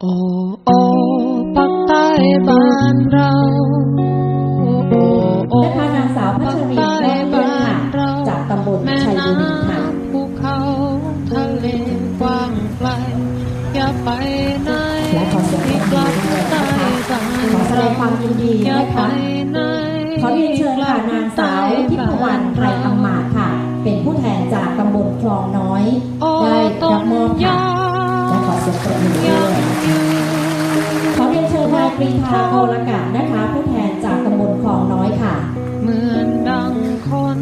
โอ้โอ้ปักใต้บ้านเราโอ้โอ้และพานางสาวพัชรียอดเยี่ยมค่ะจากตำบลแม่ชัยบุรีน้ค่ะำภูเขาทะเลกว้างไกลอย่าไปไหนและขอเสียงปรบกมืลัอบด้วยใต้นะคะบ้านขอแสดงความยินดีอย่านะไปคะไหนขอเรียนเชิญค่ะนางสาวทิพวรรณไทยอำมาตย์ค่ะ เป็นผู้แทนจากตำบลคลองน้อย นเชิญนายปรีชาโกลกะนะคะ ผู้แทนจากตำบลคลองน้อยค่ะ เหมือนดังคน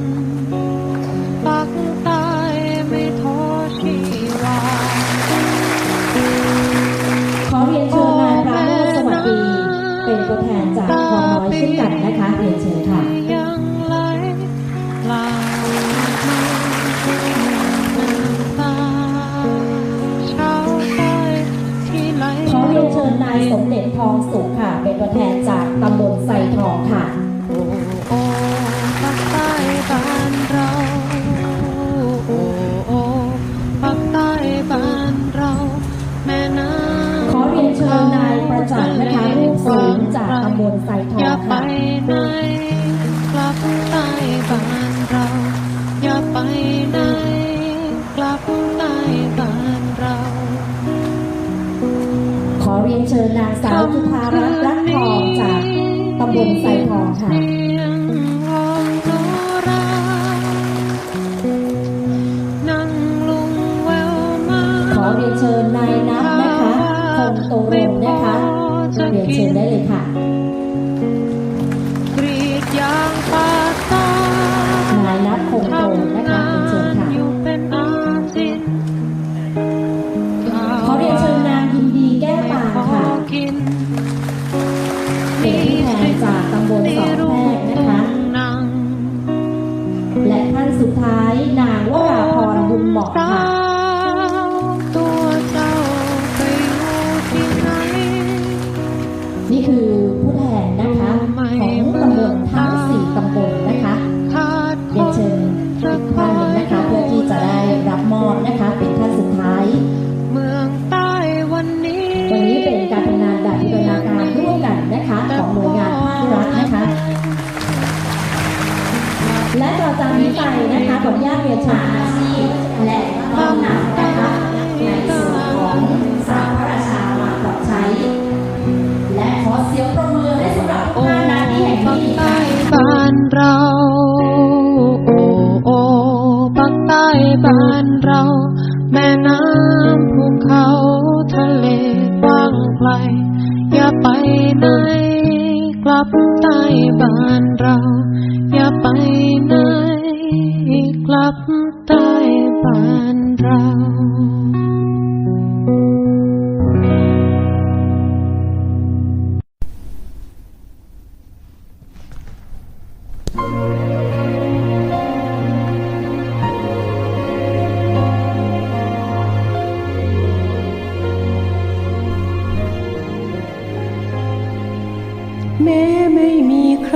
ปักใต้ไม่ท้อชีวาขอเรียนเชิญนายปราโมทสวัสดี เป็นตัวแทนจากคลองน้อยเช่นกันนะคะเรียนเชิญค่ะ ขอเรียนเชิญนายสมเด็จทองสุขค่ะ เป็นตัวแทนจากตำบลไซทองค่ะโอ้โอ้ปักใต้บ้านเราโอ้โอ้ปักใต้บ้านเราแม่น้ำขอเรียนเชิญนายประจักษ์นะคะรูปสูงจากตำบลไซทออย่างไปค่ะไหนกลับใต้บ้านเราอย่าไปไหนกลับใต้บ้านเราขอ เรียนเชิญนางสาวจุธารัตน์รักทองจากตำบลไซทองค่ะ ตำ และต่อจากนี้ไปนะคะขออนุญาตเรียนเชิญอาชีพและต้องนนำนะคะในส่วนของสาพระราชามาปรับใช้ และขอเสียงปรบมือให้สำหรับทุกท่านนะที่แห่งนี้ใต้บ้านเราโอ้โอ้ปักใต้บ้านเรา แม่น้ำภูเขาทะเลกว้างไกลอย่าไปไหน กลับใต้บ้านเรา อย่าไปไหนกลับใต้บ้าน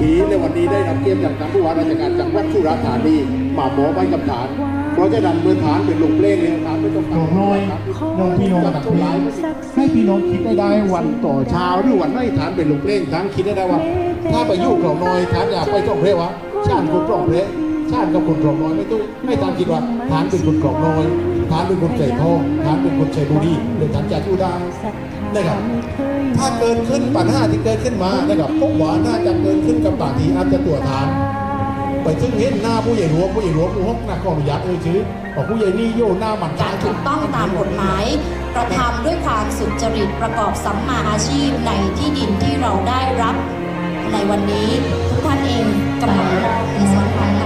าปีในวันนี้ได้รับเกียรติจากท่านผู้ว่าราชการจังหวัดสุราษฎร์ธานีมาหมอบให้กับฐาน เพราะจะดันเมื่อฐานเป็นลงเพลงเนี่ยฐานไม่ต้องน้องน้อยน้องพี่น้องจับทุกหลายให้พี่น้องคิดได้ได้วันต่อเช้าหรือวันไหนฐานเป็นลงเพลงฐานคิดได้ได้ว่า ถ้าไปอยู่เขาน้อยฐานอยากไปต้องเพลงวะชาติคนต้องเพลง ชาติกับคนกรองน้อยไม่ต้องให้ทานคิดว่าทานเป็นคนกรองน้อยทานเป็นคนใจทองทานเป็นคนใจบุรีหรือทานจะอยู่ได้นะครับถ้าเกินขึ้นปัญหาที่เกิดขึ้นมานะครับพวกหวานน่าจะเกินขึ้นกับบางทีอาจจะตัวทาน ไปถึงเห็นหน้าผู้ใหญ่หลวงผู้ใหญ่หลวงผู้ฮกนักขออนุญาตเอ่ยชื่อบอกผู้ใหญ่นี่โย่หน้ามันการถูกต้องตามกฎหมายกระทำด้วยความสุจริตประกอบสัมมาอาชีพในที่ดินที่เราได้รับ ในวันนี้ทุกท่านเองกำลังรอในส่วนของ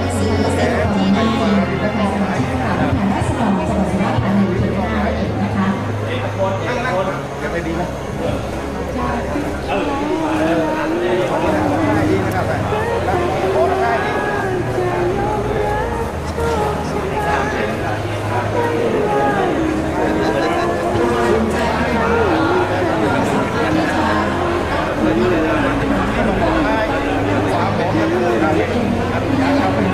ให้มองมองให้ความหอมกระเทือนอะไรอย่างเงี้ยครับ